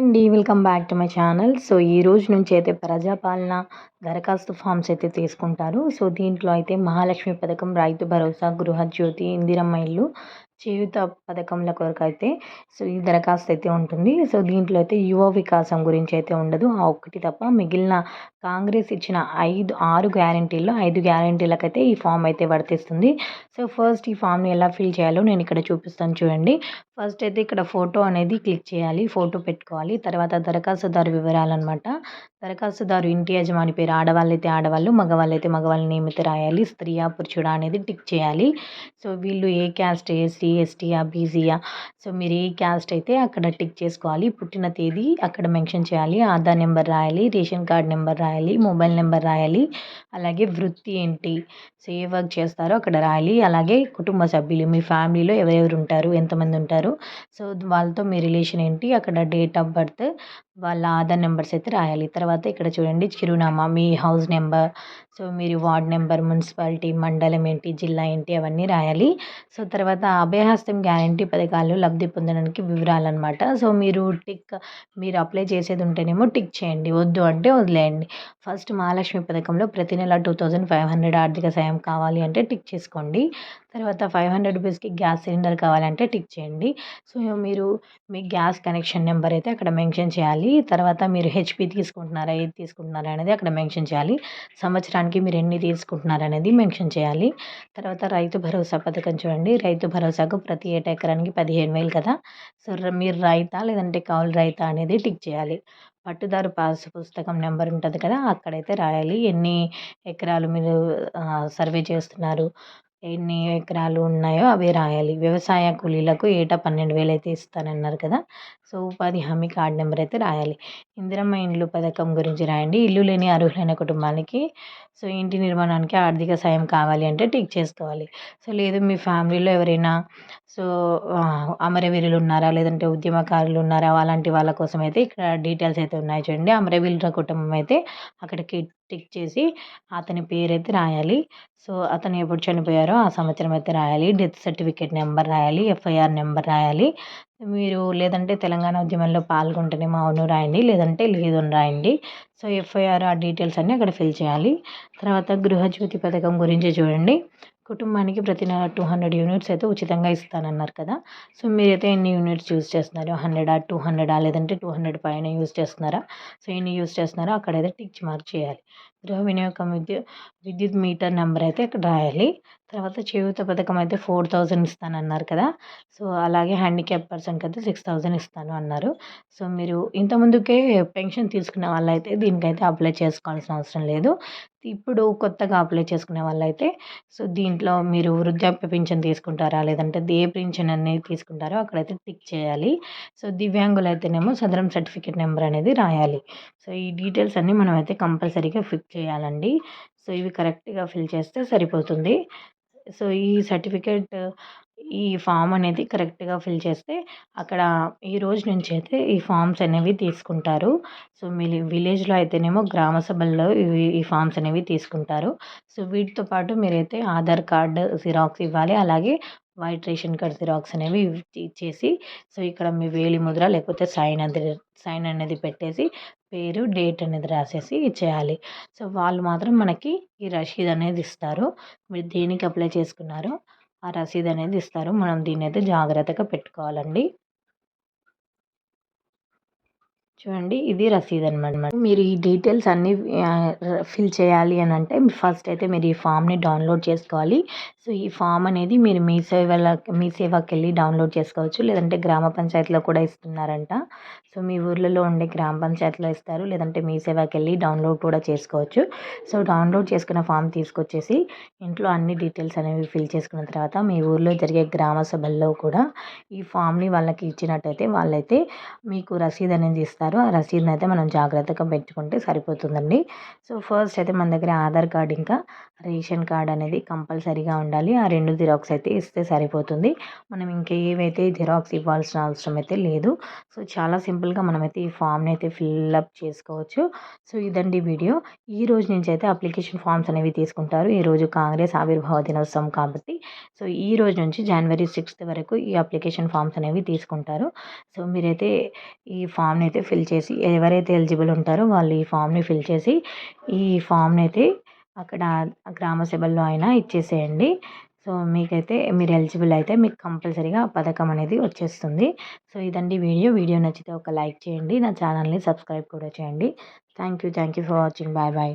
అండి. Welcome back to my channel. So ఈ రోజు నుంచి అయితే ప్రజాపాలన దరఖాస్తు ఫామ్స్ అయితే తీసుకుంటారు. సో దీంట్లో అయితే మహాలక్ష్మి పథకం రైతు భరోసా గృహజ్యోతి ఇందిరమ్మ ఇల్లు చేయుత పథకంల కొరకు అయితే సో ఈ దరఖాస్తు అయితే ఉంటుంది. సో దీంట్లో అయితే యువ వికాసం గురించి అయితే ఉండదు. ఆ ఒక్కటి తప్ప మిగిలిన కాంగ్రెస్ ఇచ్చిన ఐదు ఆరు గ్యారంటీల్లో ఐదు గ్యారంటీలకైతే ఈ ఫామ్ అయితే వర్తిస్తుంది. సో ఫస్ట్ ఈ ఫామ్ని ఎలా ఫిల్ చేయాలో నేను ఇక్కడ చూపిస్తాను చూడండి. ఫస్ట్ అయితే ఇక్కడ ఫోటో అనేది క్లిక్ చేయాలి ఫోటో పెట్టుకోవాలి. తర్వాత దరఖాస్తుదారు వివరాలు అనమాట దరఖాస్తుదారు ఇంటి యజమాని పేరు ఆడవాళ్ళు అయితే ఆడవాళ్ళు మగవాళ్ళు అయితే మగవాళ్ళు నియమిత రాయాలి. స్త్రీయా పురుషుడా అనేది టిక్ చేయాలి. సో వీళ్ళు ఏ క్యాస్ట్ ఎస్సీ ఎస్టీయా బీసీయా సో మీరు ఏ క్యాస్ట్ అయితే అక్కడ టిక్ చేసుకోవాలి. పుట్టిన తేదీ అక్కడ మెన్షన్ చేయాలి. ఆధార్ నెంబర్ రాయాలి రేషన్ కార్డ్ నెంబర్ రాయాలి మొబైల్ నెంబర్ రాయాలి. అలాగే వృత్తి ఏంటి సో ఏ వర్క్ చేస్తారో అక్కడ రాయాలి. అలాగే కుటుంబ సభ్యులు మీ ఫ్యామిలీలో ఎవరెవరు ఉంటారు ఎంతమంది ఉంటారు సో వాళ్ళతో మీ రిలేషన్ ఏంటి? అక్కడ డేట్ ఆఫ్ బర్త్ వాళ్ళ ఆధార్ నెంబర్స్ అయితే రాయాలి. తర్వాత ఇక్కడ చూడండి చిరునామా మీ హౌస్ నెంబర్ సో మీరు వార్డ్ నెంబర్ మున్సిపాలిటీ మండలం ఏంటి జిల్లా ఏంటి అవన్నీ రాయాలి. సో తర్వాత అభయహస్తం గ్యారంటీ పథకాలు లబ్ధి పొందడానికి వివరాలు అనమాట సో మీరు టిక్ మీరు అప్లై చేసేది ఉంటేనేమో టిక్ చేయండి. వద్దు అంటే వదిలేయండి. ఫస్ట్ మహాలక్ష్మి పథకంలో ప్రతి నెల టూ థౌజండ్ ఫైవ్ హండ్రెడ్ ఆర్థిక సాయం కావాలి అంటే టిక్ చేసుకోండి. తర్వాత ఫైవ్ హండ్రెడ్ రూపీస్కి గ్యాస్ సిలిండర్ కావాలంటే టిక్ చేయండి. సో మీరు మీ గ్యాస్ కనెక్షన్ నెంబర్ అయితే అక్కడ మెన్షన్ చేయాలి. తర్వాత మీరు హెచ్పి తీసుకుంటున్నారా ఏది తీసుకుంటున్నారా అనేది అక్కడ మెన్షన్ చేయాలి. సంవత్సరానికి మీరు ఎన్ని తీసుకుంటున్నారు అనేది మెన్షన్ చేయాలి. తర్వాత రైతు భరోసా పథకం చూడండి. రైతు భరోసాకు ప్రతి ఏటా ఎకరానికి పదిహేను వేలు కదా. సో మీరు రైతా లేదంటే కౌలు రైతా అనేది టిక్ చేయాలి. పట్టుదారు పాస్ పుస్తకం నెంబర్ ఉంటుంది కదా అక్కడైతే రాయాలి. ఎన్ని ఎకరాలు మీరు సర్వే చేస్తున్నారు ఎన్ని ఎకరాలు ఉన్నాయో అవి రాయాలి. వ్యవసాయ కూలీలకు ఏటా పన్నెండు వేలు అయితే ఇస్తానన్నారు కదా. సో ఉపాధి హామీ కార్డ్ నెంబర్ అయితే రాయాలి. ఇందిరమ్మ ఇండ్లు పథకం గురించి రాయండి. ఇల్లు లేని అర్హులైన కుటుంబానికి సో ఇంటి నిర్మాణానికి ఆర్థిక సాయం కావాలి అంటే టిక్ చేసుకోవాలి. సో లేదు మీ ఫ్యామిలీలో ఎవరైనా సో అమరవీరులు ఉన్నారా? లేదంటే ఉద్యమకారులు ఉన్నారా? అలాంటి వాళ్ళ కోసం అయితే ఇక్కడ డీటెయిల్స్ అయితే ఉన్నాయి చూడండి. అమరవీరుల కుటుంబం అయితే అక్కడికి టిక్ చేసి అతని పేరు అయితే రాయాలి. సో అతను ఎప్పుడు చనిపోయారో ఆ సంవత్సరం అయితే రాయాలి. డెత్ సర్టిఫికేట్ నెంబర్ రాయాలి. ఎఫ్ఐఆర్ నెంబర్ రాయాలి. మీరు లేదంటే తెలంగాణ ఉద్యమంలో పాల్గొంటేనేమో అవును రాయండి లేదంటే లేదు అని రాయండి. సో ఎఫ్ఐఆర్ ఆ డీటెయిల్స్ అన్నీ అక్కడ ఫిల్ చేయాలి. తర్వాత గృహజ్యోతి పథకం గురించి చూడండి. కుటుంబానికి ప్రతి నెల టూ హండ్రెడ్ యూనిట్స్ అయితే ఉచితంగా ఇస్తానన్నారు కదా. సో మీరైతే ఎన్ని యూనిట్స్ యూజ్ చేస్తున్నారు హండ్రెడా టూ హండ్రెడా లేదంటే టూ హండ్రెడ్ పైన యూజ్ చేస్తున్నారా? సో ఎన్ని యూజ్ చేస్తున్నారో అక్కడైతే టిక్ మార్క్ చేయాలి. గృహ వినియోగం విద్యుత్ విద్యుత్ మీటర్ నెంబర్ అయితే ఇక్కడ రాయాలి. తర్వాత చేయూత పథకం అయితే ఫోర్ థౌజండ్ ఇస్తానన్నారు కదా. సో అలాగే హ్యాండిక్యాప్ పర్సన్కి అయితే సిక్స్ థౌజండ్ ఇస్తాను అన్నారు. సో మీరు ఇంతకుముందుకే పెన్షన్ తీసుకున్న వాళ్ళైతే దీనికైతే అప్లై చేసుకోవాల్సిన అవసరం లేదు. ఇప్పుడు కొత్తగా అప్లై చేసుకునే వాళ్ళైతే సో దీంట్లో మీరు వృద్ధాప్య పింఛన్ తీసుకుంటారా? లేదంటే ఏ పింఛన్ అనేది తీసుకుంటారో అక్కడైతే టిక్ చేయాలి. సో దివ్యాంగులు అయితేనేమో సదరం సర్టిఫికేట్ నెంబర్ అనేది రాయాలి. సో ఈ డీటెయిల్స్ అన్నీ మనం అయితే కంపల్సరీగా ఫిల్ చేయాలండి. సో ఇవి కరెక్ట్గా ఫిల్ చేస్తే సరిపోతుంది. సో ఈ సర్టిఫికేట్ ఈ ఫామ్ అనేది కరెక్ట్గా ఫిల్ చేస్తే అక్కడ ఈ రోజు నుంచి అయితే ఈ ఫామ్స్ అనేవి తీసుకుంటారు. సో మీ విలేజ్లో అయితేనేమో గ్రామ సభల్లో ఇవి ఈ ఫామ్స్ అనేవి తీసుకుంటారు. సో వీటితో పాటు మీరైతే ఆధార్ కార్డు జిరాక్స్ ఇవ్వాలి. అలాగే వైట్ రేషన్ కార్డ్ జిరాక్స్ అనేవి ఇచ్చేసి సో ఇక్కడ మీ వేలి ముద్ర లేకపోతే సైన్ అది సైన్ అనేది పెట్టేసి పేరు డేట్ అనేది రాసేసి ఇచ్చేయాలి. సో వాళ్ళు మాత్రం మనకి ఈ రసీద్ అనేది ఇస్తారు. మీరు దేనికి అప్లై చేసుకున్నారో? ఆ రసీదు అనేది ఇస్తారు. మనం దీన్ని అయితే జాగ్రత్తగా పెట్టుకోవాలండి. చూడండి ఇది రసీదు అనమాట మీరు ఈ డీటెయిల్స్ అన్నీ ఫిల్ చేయాలి అని అంటే ఫస్ట్ అయితే మీరు ఈ ఫామ్ని డౌన్లోడ్ చేసుకోవాలి. సో ఈ ఫామ్ అనేది మీరు మీ సేవల మీ సేవకి వెళ్ళి డౌన్లోడ్ చేసుకోవచ్చు. లేదంటే గ్రామ పంచాయతీలో కూడా ఇస్తున్నారంట. సో మీ ఊర్లలో ఉండే గ్రామ పంచాయతీలో ఇస్తారు. లేదంటే మీ సేవకి వెళ్ళి డౌన్లోడ్ కూడా చేసుకోవచ్చు. సో డౌన్లోడ్ చేసుకున్న ఫామ్ తీసుకొచ్చేసి ఇంట్లో అన్ని డీటెయిల్స్ అనేవి ఫిల్ చేసుకున్న తర్వాత మీ ఊర్లో జరిగే గ్రామ సభల్లో కూడా ఈ ఫామ్ని వాళ్ళకి ఇచ్చినట్టయితే వాళ్ళైతే మీకు రసీదు అనేది ఇస్తారు. ఇస్తారు ఆ రసీదుని అయితే మనం జాగ్రత్తగా పెట్టుకుంటే సరిపోతుందండి. సో ఫస్ట్ అయితే మన దగ్గర ఆధార్ కార్డ్ ఇంకా రేషన్ కార్డ్ అనేది కంపల్సరీగా ఉండాలి. ఆ రెండు జిరాక్స్ అయితే ఇస్తే సరిపోతుంది. మనం ఇంకా ఏవైతే జిరాక్స్ ఇవ్వాల్సిన అవసరం అయితే లేదు. సో చాలా సింపుల్గా మనమైతే ఈ ఫామ్ని అయితే ఫిల్అప్ చేసుకోవచ్చు. సో ఇదండి వీడియో. ఈ రోజు నుంచి అయితే అప్లికేషన్ ఫామ్స్ అనేవి తీసుకుంటారు. ఈరోజు కాంగ్రెస్ ఆవిర్భావ దినోత్సవం కాబట్టి. సో ఈ రోజు నుంచి జనవరి సిక్స్త్ వరకు ఈ అప్లికేషన్ ఫామ్స్ అనేవి తీసుకుంటారు. సో మీరైతే ఈ ఫామ్ని అయితే ఫిల్ చేసి ఎవరైతే ఎలిజిబుల్ ఉంటారో వాళ్ళు ఈ ఫామ్ని ఫిల్ చేసి ఈ ఫామ్ని అయితే అక్కడ గ్రామ సభల్లో అయినా ఇచ్చేసేయండి. సో మీకైతే మీరు ఎలిజిబుల్ అయితే మీకు కంపల్సరీగా పథకం అనేది వచ్చేస్తుంది. సో ఇదండి వీడియో. వీడియో నచ్చితే ఒక లైక్ చేయండి. నా ఛానల్ని సబ్స్క్రైబ్ కూడా చేయండి. Thank you thank you for watching bye bye